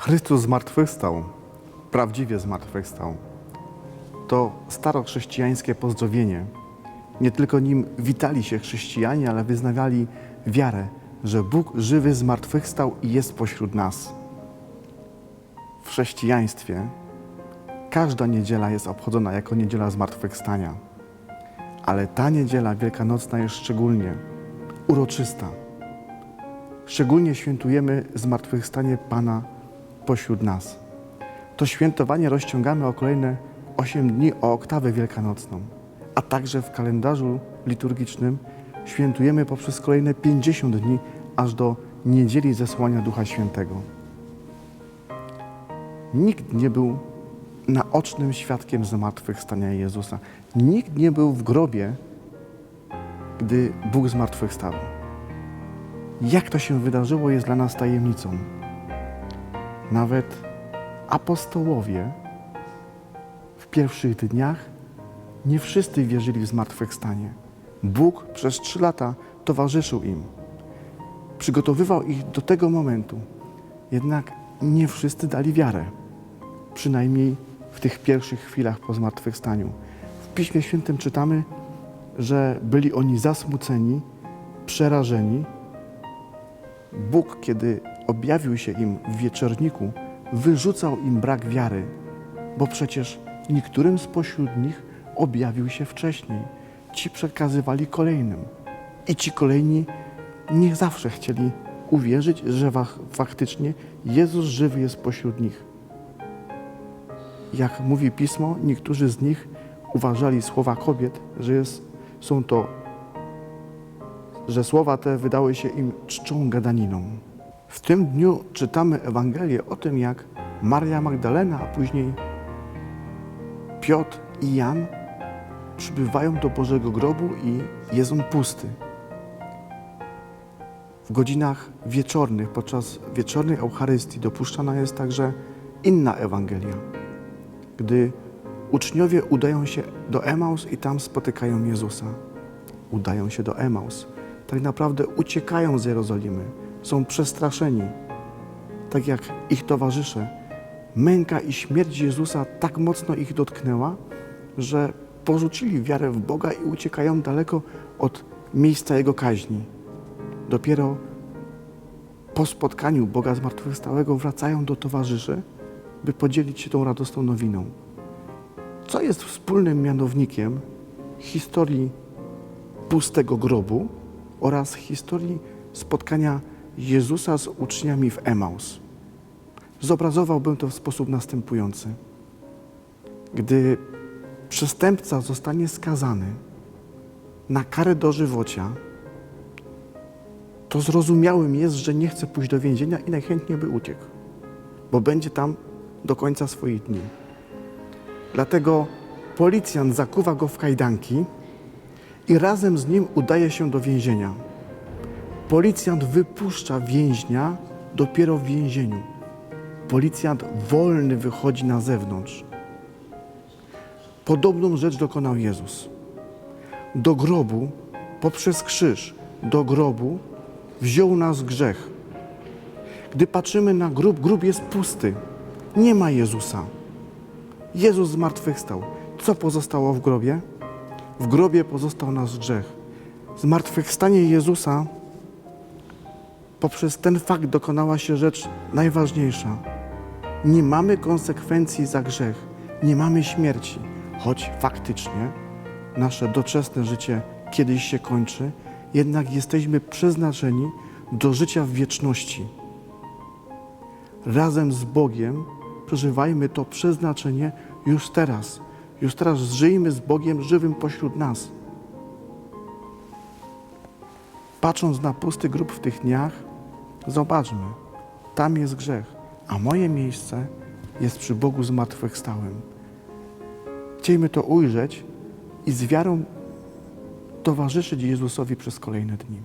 Chrystus zmartwychwstał, prawdziwie zmartwychwstał. To starochrześcijańskie pozdrowienie. Nie tylko nim witali się chrześcijanie, ale wyznawiali wiarę, że Bóg żywy zmartwychwstał i jest pośród nas. W chrześcijaństwie każda niedziela jest obchodzona jako niedziela zmartwychwstania, ale ta niedziela wielkanocna jest szczególnie uroczysta. Szczególnie świętujemy zmartwychwstanie Pana pośród nas. To świętowanie rozciągamy o kolejne 8 dni o oktawę wielkanocną, a także w kalendarzu liturgicznym świętujemy poprzez kolejne 50 dni aż do niedzieli zesłania Ducha Świętego. Nikt nie był naocznym świadkiem zmartwychwstania Jezusa. Nikt nie był w grobie, gdy Bóg zmartwychwstał. Jak to się wydarzyło, jest dla nas tajemnicą. Nawet apostołowie w pierwszych dniach nie wszyscy wierzyli w zmartwychwstanie. Bóg przez trzy lata towarzyszył im. Przygotowywał ich do tego momentu. Jednak nie wszyscy dali wiarę. Przynajmniej w tych pierwszych chwilach po zmartwychwstaniu. W Piśmie Świętym czytamy, że byli oni zasmuceni, przerażeni. Bóg, kiedy objawił się im w wieczorniku, wyrzucał im brak wiary, bo przecież niektórym spośród nich objawił się wcześniej. Ci przekazywali kolejnym. I ci kolejni nie zawsze chcieli uwierzyć, że faktycznie Jezus żywy jest pośród nich. Jak mówi pismo, niektórzy z nich uważali słowa kobiet, że jest, są to, że słowa te wydały się im czczą gadaniną. W tym dniu czytamy Ewangelię o tym, jak Maria Magdalena, a później Piotr i Jan przybywają do Bożego grobu i jest on pusty. W godzinach wieczornych, podczas wieczornej Eucharystii dopuszczana jest także inna Ewangelia, gdy uczniowie udają się do Emaus i tam spotykają Jezusa. Udają się do Emaus. Tak naprawdę uciekają z Jerozolimy. Są przestraszeni. Tak jak ich towarzysze. Męka i śmierć Jezusa tak mocno ich dotknęła, że porzucili wiarę w Boga i uciekają daleko od miejsca Jego kaźni. Dopiero po spotkaniu Boga zmartwychwstałego wracają do towarzyszy, by podzielić się tą radosną nowiną. Co jest wspólnym mianownikiem historii pustego grobu oraz historii spotkania Jezusa z uczniami w Emaus? Zobrazowałbym to w sposób następujący. Gdy przestępca zostanie skazany na karę dożywocia, to zrozumiałym jest, że nie chce pójść do więzienia i najchętniej by uciekł, bo będzie tam do końca swoich dni. Dlatego policjant zakuwa go w kajdanki i razem z nim udaje się do więzienia. Policjant wypuszcza więźnia dopiero w więzieniu. Policjant wolny wychodzi na zewnątrz. Podobną rzecz dokonał Jezus. Do grobu, poprzez krzyż, do grobu wziął nas grzech. Gdy patrzymy na grób, grób jest pusty. Nie ma Jezusa. Jezus zmartwychwstał. Co pozostało w grobie? W grobie pozostał nasz grzech. Zmartwychwstanie Jezusa, poprzez ten fakt dokonała się rzecz najważniejsza. Nie mamy konsekwencji za grzech, nie mamy śmierci, choć faktycznie nasze doczesne życie kiedyś się kończy, jednak jesteśmy przeznaczeni do życia w wieczności. Razem z Bogiem przeżywajmy to przeznaczenie już teraz. Już teraz żyjmy z Bogiem żywym pośród nas. Patrząc na pusty grób w tych dniach, zobaczmy, tam jest grzech, a moje miejsce jest przy Bogu zmartwychwstałym. Chciejmy to ujrzeć i z wiarą towarzyszyć Jezusowi przez kolejne dni.